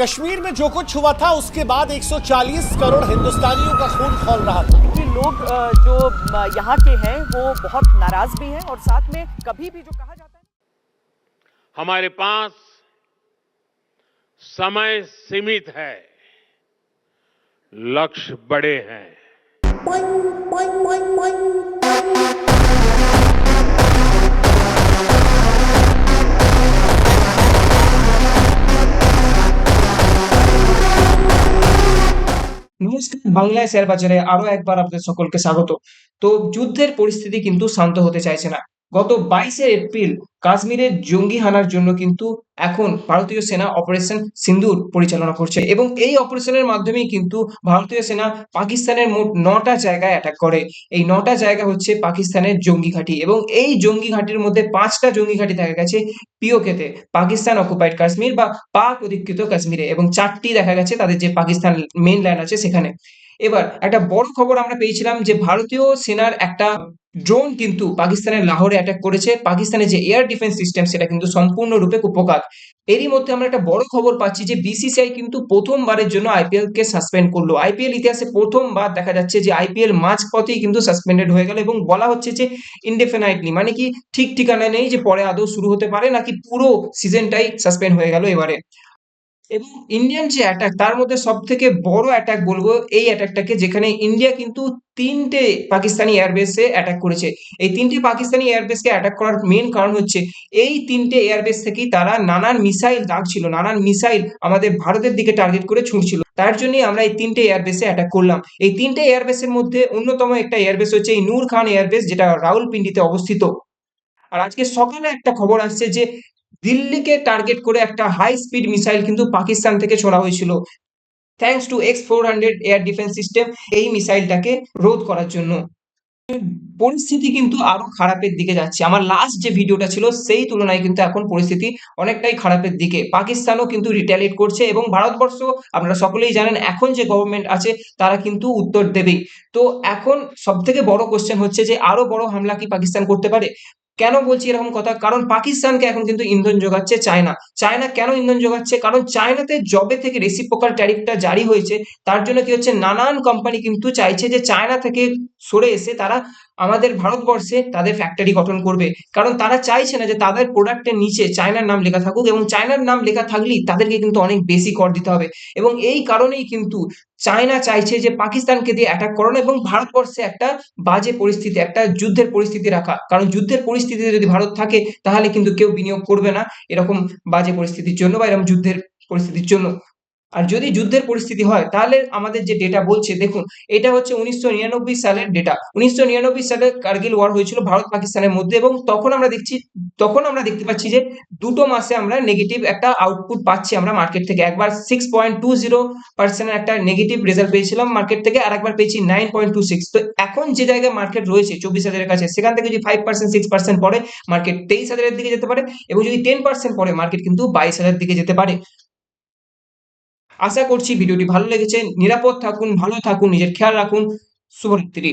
कश्मीर में जो कुछ हुआ था उसके बाद 140 करोड़ हिंदुस्तानियों का खून खोल रहा था। कि लोग जो यहाँ के हैं वो बहुत नाराज़ भी हैं और साथ में कभी भी जो कहा जाता है हमारे पास समय सीमित है लक्ष्य बड़े हैं। বাংলায় শেয়ার বাজারে আরও একবার আপনাদের সকলকে স্বাগত। তো যুদ্ধের পরিস্থিতি কিন্তু শান্ত হতে চাইছে না। গত বাইশে এপ্রিল কাশ্মীরের জঙ্গি হানার জন্য কিন্তু এখন ভারতীয় সেনা অপারেশন সিন্দুর পরিচালনা করছে এবং এই অপারেশনের মাধ্যমেই কিন্তু ভারতীয় সেনা পাকিস্তানের মোট নটা জায়গায় অ্যাটাক করে। এই নটা জায়গা হচ্ছে পাকিস্তানের জঙ্গি ঘাঁটি এবং এই জঙ্গি ঘাঁটির মধ্যে পাঁচটা জঙ্গি ঘাঁটি দেখা গেছে পিওকেতে, পাকিস্তান অকুপাইড কাশ্মীর বা পাক অধিকৃত কাশ্মীরে এবং চারটি দেখা গেছে তাদের যে পাকিস্তান মেন ল্যান্ড আছে সেখানে। এবার একটা বড় খবর আমরা পেয়েছিলাম যে ভারতীয় সেনার একটা ড্রোন কিন্তু পাকিস্তানের লাহোরে অ্যাটাক করেছে। পাকিস্তানের যে এয়ার ডিফেন্স সিস্টেম সেটা কিন্তু সম্পূর্ণরূপে কুপকাত এরই মধ্যে আমরা একটা বড় খবর পাচ্ছি যে বিসিসিআই কিন্তু প্রথমবারের জন্য আইপিএল কে সাসপেন্ড করল। আইপিএল ইতিহাসে প্রথমবার দেখা যাচ্ছে যে আইপিএল মাঝ পথেই কিন্তু সাসপেন্ডেড হয়ে গেল এবং বলা হচ্ছে যে ইনডেফিনাইটলি মানে কি ঠিক ঠিকানা নেই যে পরে আদৌ শুরু হতে পারে নাকি পুরো সিজনটাই সাসপেন্ড হয়ে গেল এবারে। এবং ইন্ডিয়ান যে অ্যাটাক তার মধ্যে সব থেকে বড় অ্যাটাক বলব এই অ্যাটাকটাকে যেখানে ইন্ডিয়া কিন্তু তিনটে পাকিস্তানি এয়ারবেসে অ্যাটাক করেছে। এই তিনটে পাকিস্তানি এয়ারবেসকে অ্যাটাক করার মেন কারণ হচ্ছে, এই তিনটে এয়ারবেস থেকেই তারা নানান মিসাইল দাগছিল নানান মিসাইল আমাদের ভারতের দিকে টার্গেট করে ছুটছিল তার জন্যই আমরা এই তিনটে এয়ারবেসে অ্যাটাক করলাম। এই তিনটে এয়ারবেসের মধ্যে অন্যতম একটা এয়ারবেস হচ্ছে এই নূর খান এয়ারবেস যেটা রাউলপিন্ডিতে অবস্থিত। আর আজকে সকালে একটা খবর আসছে যে দিল্লিকে টার্গেট করে একটা হাই স্পিড মিসাইল কিন্তু পাকিস্তান থেকে ছোড়া হয়েছিল। Thanks to X four hundred air defence system এই মিসাইলটাকে রোধ করার জন্য। পরিস্থিতি কিন্তু আরও খারাপের দিকে যাচ্ছে। আমার লাস্ট যে ভিডিওটা ছিল, সেই তুলনায় কিন্তু এখন পরিস্থিতি অনেকটাই খারাপের দিকে। পাকিস্তানও কিন্তু রিটালিয়েট করছে এবং ভারতবর্ষ, আপনারা সকলেই জানেন, এখন যে গভর্নমেন্ট আছে, তারা কিন্তু উত্তর দেবেই। তো এখন সব থেকে বড় কোশ্চেন হচ্ছে যে, আরও বড় হামলা কি পাকিস্তান করতে পারে? কেন বলছি এরকম কথা? কারণ পাকিস্তানকে এখন কিন্তু ইন্ধন যোগাচ্ছে চায়না। চায়না কেন ইন্ধন যোগাচ্ছে? কারণ চায়নাতে জবে থেকে রেসিপ্রোকাল ট্যারিফটা জারি হয়েছে। তার জন্য কি হচ্ছে? নানান কোম্পানি কিন্তু চাইছে যে চায়না থেকে সরে এসে তারা আমাদের ভারতবর্ষে তাদের ফ্যাক্টরি গঠন করবে। কারণ তারা চাইছে না যে তাদের প্রোডাক্টের নিচে চায়নার নাম লেখা থাকুক এবং চায়নার নাম লেখা থাকলেই তাদেরকে কিন্তু অনেক বেশি কর দিতে হবে। এবং এই কারণেই কিন্তু চায়না চাইছে যে পাকিস্তানকে দিয়ে অ্যাটাক করানো এবং ভারতবর্ষে একটা বাজে পরিস্থিতি, একটা যুদ্ধের পরিস্থিতি রাখা। কারণ যুদ্ধের পরিস্থিতিতে যদি ভারত থাকে, তাহলে কিন্তু কেউ বিনিয়োগ করবে না এরকম বাজে পরিস্থিতির জন্য বা এরকম যুদ্ধের পরিস্থিতির জন্য। আর যদি যুদ্ধের পরিস্থিতি হয়, তাহলে আমাদের যে ডেটা বলছে, দেখুন, এটা হচ্ছে উনিশশো নিরানব্বই সালের ডেটা উনিশশো নিরানব্বই সালে কার্গিল ওয়ার হয়েছিল ভারত পাকিস্তানের মধ্যে এবং তখন আমরা দেখছি, তখন আমরা দেখতে পাচ্ছি যে দুটো মাসে আমরা নেগেটিভ একটা আউটপুট পাচ্ছি আমরা মার্কেট থেকে। একবার সিক্স পয়েন্ট টু জিরো পার্সেন্টের একটা নেগেটিভ রেজাল্ট পেয়েছিলাম মার্কেট থেকে, আর একবার পেয়েছি নাইন পয়েন্ট টু সিক্স তো এখন যে জায়গায় মার্কেট রয়েছে চব্বিশ হাজারের কাছে, সেখান থেকে যদি ফাইভ পার্সেন্ট সিক্স পার্সেন্ট পড়ে মার্কেট তেইশ হাজারের দিকে যেতে পারে এবং যদি টেন পার্সেন্ট পড়ে মার্কেট কিন্তু বাইশ হাজার দিকে যেতে পারে। আশা করছি ভিডিওটি ভালো লেগেছে। নিরাপদ থাকুন ভালো থাকুন নিজের খেয়াল রাখুন। শুভরাত্রি।